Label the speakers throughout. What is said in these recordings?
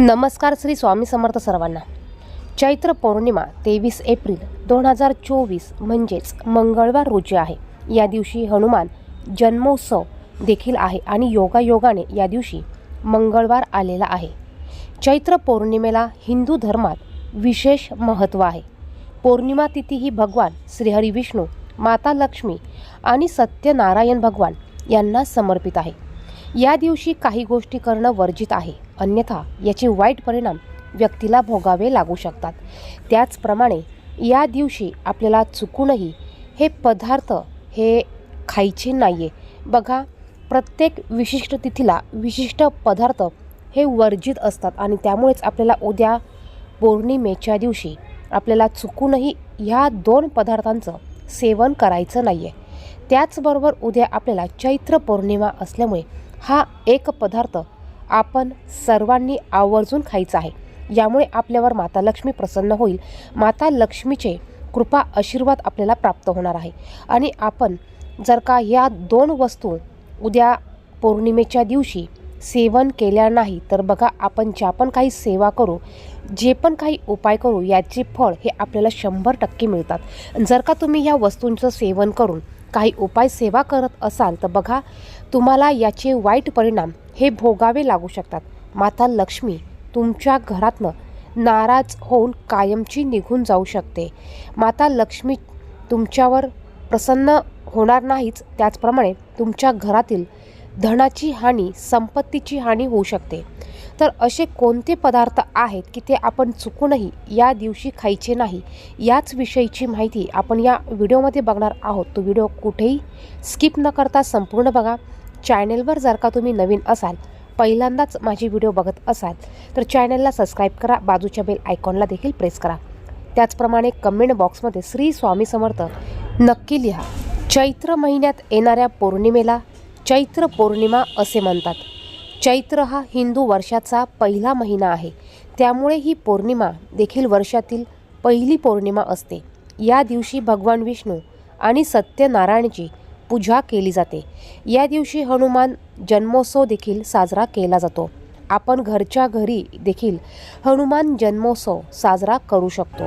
Speaker 1: नमस्कार श्री स्वामी समर्थ सर्वांना. चैत्र पौर्णिमा तेवीस एप्रिल दोन हजार चोवीस म्हणजेच मंगळवार रोजी आहे. या दिवशी हनुमान जन्मोत्सव देखील आहे आणि योगायोगाने या दिवशी मंगळवार आलेला आहे. चैत्र पौर्णिमेला हिंदू धर्मात विशेष महत्त्व आहे. पौर्णिमा तिथी ही भगवान श्रीहरी विष्णू माता लक्ष्मी आणि सत्यनारायण भगवान यांना समर्पित आहे. या दिवशी काही गोष्टी करणं वर्जित आहे. अन्यथा याचे वाईट परिणाम व्यक्तीला भोगावे लागू शकतात. त्याचप्रमाणे या दिवशी आपल्याला चुकूनही हे पदार्थ हे खायचे नाही आहे बघा प्रत्येक विशिष्ट तिथीला विशिष्ट पदार्थ हे वर्जित असतात आणि त्यामुळेच आपल्याला उद्या पौर्णिमेच्या दिवशी आपल्याला चुकूनही ह्या दोन पदार्थांचं सेवन करायचं नाही आहे त्याचबरोबर उद्या आपल्याला चैत्र पौर्णिमा असल्यामुळे हा एक पदार्थ आपण सर्वांनी आवर्जून खायचं आहे. यामुळे आपल्यावर माता लक्ष्मी प्रसन्न होईल. माता लक्ष्मीचे कृपा आशीर्वाद आपल्याला प्राप्त होणार आहे. आणि आपण जर का या दोन वस्तू उद्या पौर्णिमेच्या दिवशी सेवन केल्या नाही तर बघा आपण ज्या पण काही सेवा करू जे पण काही उपाय करू याचे फळ हे आपल्याला शंभर टक्के मिळतात. जर का तुम्ही या वस्तूंचं सेवन करून काही उपाय सेवा करत असाल तर बघा तुम्हाला याचे वाईट परिणाम हे भोगावे लागू शकतात. माता लक्ष्मी तुमच्या घरातनं नाराज होऊन कायमची निघून जाऊ शकते. माता लक्ष्मी तुमच्यावर प्रसन्न होणार नाहीच. त्याचप्रमाणे तुमच्या घरातील धनाची हानी संपत्तीची हानी होऊ शकते. तर असे कोणते पदार्थ आहेत की ते आपण चुकूनही या दिवशी खायचे नाही? याच विषयीची माहिती आपण या व्हिडिओमध्ये बघणार आहोत. तो व्हिडिओ कुठेही स्किप न करता संपूर्ण बघा. चॅनेलवर जर का तुम्ही नवीन असाल पहिल्यांदाच माझी व्हिडिओ बघत असाल तर चॅनलला सबस्क्राईब करा बाजूच्या बेल आयकॉनला देखील प्रेस करा. त्याचप्रमाणे कमेंट बॉक्समध्ये श्री स्वामी समर्थ नक्की लिहा. चैत्र महिन्यात येणाऱ्या पौर्णिमेला चैत्र पौर्णिमा असे म्हणतात. चैत्र हा हिंदू वर्षाचा पहिला महिना आहे. त्यामुळे ही पौर्णिमा देखील वर्षातील पहिली पौर्णिमा असते. या दिवशी भगवान विष्णू आणि सत्यनारायणची पूजा केली जाते. या दिवशी हनुमान जन्मोत्सव देखील साजरा केला जातो. आपण घरच्या घरी देखील हनुमान जन्मोत्सव साजरा करू शकतो.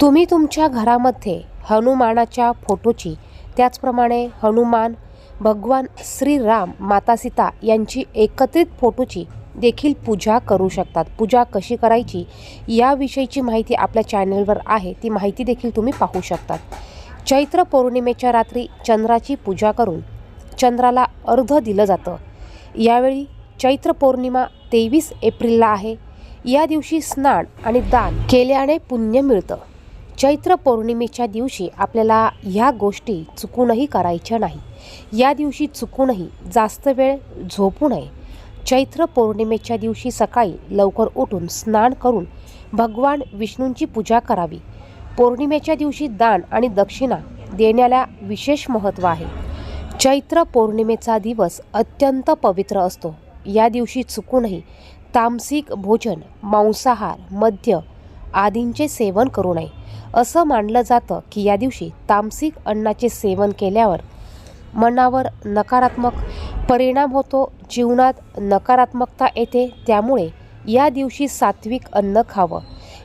Speaker 1: तुम्ही तुमच्या घरामध्ये हनुमानाच्या फोटोची त्याचप्रमाणे हनुमान भगवान श्रीराम माता सीता यांची एकत्रित फोटोची देखील पूजा करू शकतात. पूजा कशी करायची याविषयीची माहिती आपल्या चॅनलवर आहे. ती माहिती देखील तुम्ही पाहू शकतात. चैत्र पौर्णिमेच्या रात्री चंद्राची पूजा करून चंद्राला अर्ध दिलं जातं. यावेळी चैत्र पौर्णिमा तेवीस एप्रिलला आहे. या दिवशी स्नान आणि दान केल्याने पुण्य मिळतं. चैत्र पौर्णिमेच्या दिवशी आपल्याला ह्या गोष्टी चुकूनही करायच्या नाही. या दिवशी चुकूनही जास्त वेळ झोपू नये. चैत्र पौर्णिमेच्या दिवशी सकाळी लवकर उठून स्नान करून भगवान विष्णूंची पूजा करावी. पौर्णिमेच्या दिवशी दान आणि दक्षिणा देण्याला विशेष महत्त्व आहे. चैत्र पौर्णिमेचा दिवस अत्यंत पवित्र असतो. या दिवशी चुकूनही तामसिक भोजन मांसाहार मद्य आदींचे सेवन करू नये. असं मानलं जातं की या दिवशी तामसिक अन्नाचे सेवन केल्यावर मनावर नकारात्मक परिणाम होतो जीवनात नकारात्मकता येते. त्यामुळे या दिवशी सात्विक अन्न खावं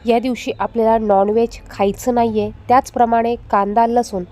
Speaker 1: या दिवशी आपल्याला नॉनव्हेज खायचं नाही आहे त्याचप्रमाणे कांदा लसूण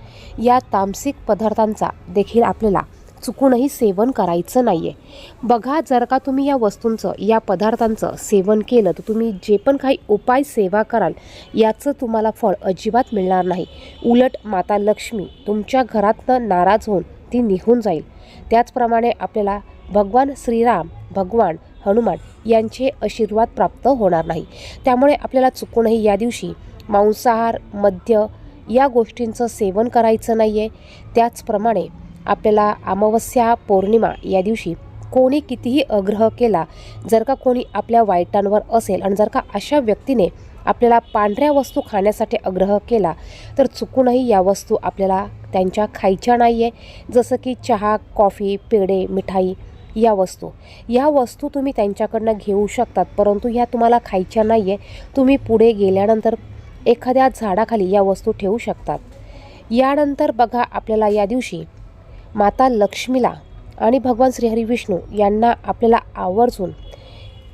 Speaker 1: या तामसिक पदार्थांचा देखील आपल्याला चुकूनही सेवन करायचं नाही आहे बघा जर का तुम्ही या वस्तूंचं या पदार्थांचं सेवन केलं तर तुम्ही जे पण काही उपाय सेवा कराल याचं तुम्हाला फळ अजिबात मिळणार नाही. उलट माता लक्ष्मी तुमच्या घरातनं नाराज होऊन ती निघून जाईल. त्याचप्रमाणे आपल्याला भगवान श्रीराम भगवान हनुमान यांचे आशीर्वाद प्राप्त होणार नाही. त्यामुळे आपल्याला चुकूनही या दिवशी मांसाहार मद्य या गोष्टींचं सेवन करायचं नाही आहे त्याचप्रमाणे आपल्याला अमावस्या पौर्णिमा या दिवशी कोणी कितीही आग्रह केला जर का कोणी आपल्या वाईटांवर असेल आणि जर का अशा व्यक्तीने आपल्याला पांढऱ्या वस्तू खाण्यासाठी आग्रह केला तर चुकूनही या वस्तू आपल्याला त्यांच्या खायच्या नाही आहे जसं की चहा कॉफी पेढे मिठाई या वस्तू. या वस्तू तुम्ही त्यांच्याकडनं घेऊ शकतात परंतु ह्या तुम्हाला खायच्या नाही आहे तुम्ही पुढे गेल्यानंतर एखाद्या झाडाखाली या वस्तू ठेवू शकतात. यानंतर बघा आपल्याला या दिवशी माता लक्ष्मीला आणि भगवान श्रीहरी विष्णू यांना आपल्याला आवर्जून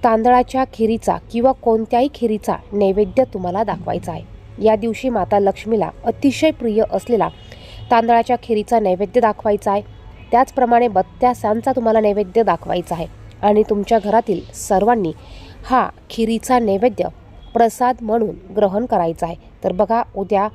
Speaker 1: तांदळाच्या खिरीचा किंवा कोणत्याही खिरीचा नैवेद्य तुम्हाला दाखवायचा आहे. या दिवशी माता लक्ष्मीला अतिशय प्रिय असलेला तांदळाच्या खिरीचा नैवेद्य दाखवायचा आहे. त्याचप्रमाणे बत्त्यासांचा तुम्हाला नैवेद्य दाखवायचा आहे. आणि तुमच्या घरातील सर्वांनी हा खिरीचा नैवेद्य प्रसाद म्हणून ग्रहण करायचा आहे. तर बघा उद्या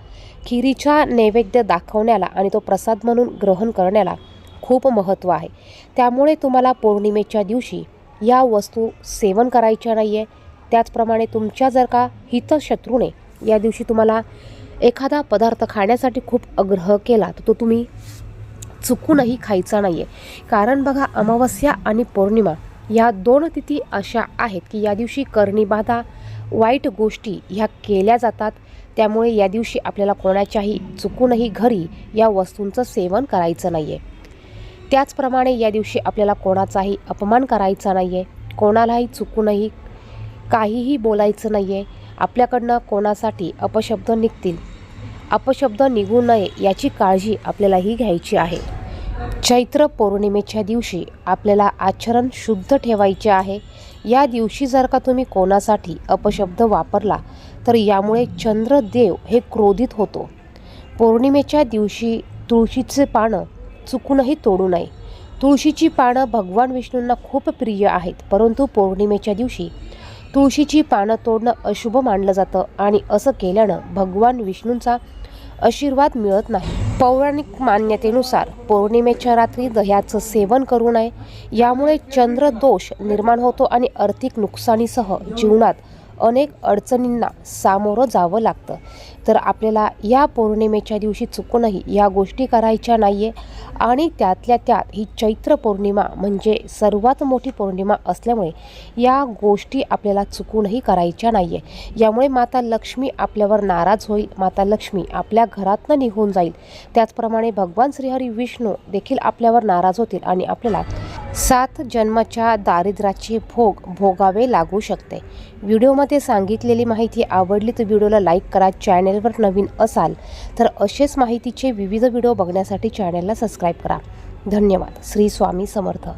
Speaker 1: खिरीचा नैवेद्य दाखवण्याला आणि तो प्रसाद म्हणून ग्रहण करण्याला खूप महत्त्व आहे. त्यामुळे तुम्हाला पौर्णिमेच्या दिवशी या वस्तू सेवन करायच्या नाही आहे त्याचप्रमाणे तुमच्या जर का हितशत्रूने या दिवशी तुम्हाला एखादा पदार्थ खाण्यासाठी खूप आग्रह केला तर तो तुम्ही चुकूनही खायचा नाही आहे कारण बघा अमावस्या आणि पौर्णिमा या दोन तिथी अशा आहेत की या दिवशी कर्णीबाधा वाईट गोष्टी ह्या केल्या जातात. त्यामुळे या दिवशी आपल्याला कोणाच्याही चुकूनही घरी या वस्तूंचं सेवन करायचं नाही आहे त्याचप्रमाणे या दिवशी आपल्याला कोणाचाही अपमान करायचा नाही आहे कोणालाही चुकूनही काहीही बोलायचं नाही आहे आपल्याकडनं कोणासाठी अपशब्द निघतील? अपशब्द निघू नये याची काळजी आपल्यालाही घ्यायची आहे. चैत्र पौर्णिमेच्या दिवशी आपल्याला आचरण शुद्ध ठेवायचे आहे. या दिवशी जर का तुम्ही कोणासाठी अपशब्द वापरला तर यामुळे चंद्रदेव हे क्रोधित होतो. पौर्णिमेच्या दिवशी तुळशीचे पानं चुकूनही तोडू नये. तुळशीची पानं भगवान विष्णूंना खूप प्रिय आहेत परंतु पौर्णिमेच्या दिवशी तुळशीची पानं तोडणं अशुभ मानलं जातं आणि असं केल्यानं भगवान विष्णूंचा आशीर्वाद मिळत नाही. पौराणिक मान्यतेनुसार पौर्णिमेच्या रात्री दह्याचं सेवन करू नये. यामुळे चंद्रदोष निर्माण होतो आणि आर्थिक नुकसानीसह जीवनात अनेक अडचणींना सामोरं जावं लागतं. तर आपल्याला या पौर्णिमेच्या दिवशी चुकूनही या गोष्टी करायच्या नाही आहे आणि त्यातल्या त्यात ही चैत्र पौर्णिमा म्हणजे सर्वात मोठी पौर्णिमा असल्यामुळे या गोष्टी आपल्याला चुकूनही करायच्या नाही आहे यामुळे माता लक्ष्मी आपल्यावर नाराज होईल. माता लक्ष्मी आपल्या घरातनं निघून जाईल. त्याचप्रमाणे भगवान श्रीहरी विष्णू देखील आपल्यावर नाराज होतील आणि आपल्याला सात जन्माच्या दारिद्र्याचे भोग भोगावे लागू शकते. व्हिडिओमध्ये सांगितलेली माहिती आवडली तर व्हिडिओला लाईक करा चॅनेलवर नवीन असाल तर असेच माहितीचे विविध व्हिडिओ बघण्यासाठी चॅनेलला सबस्क्राईब करा. धन्यवाद. श्री स्वामी समर्थ.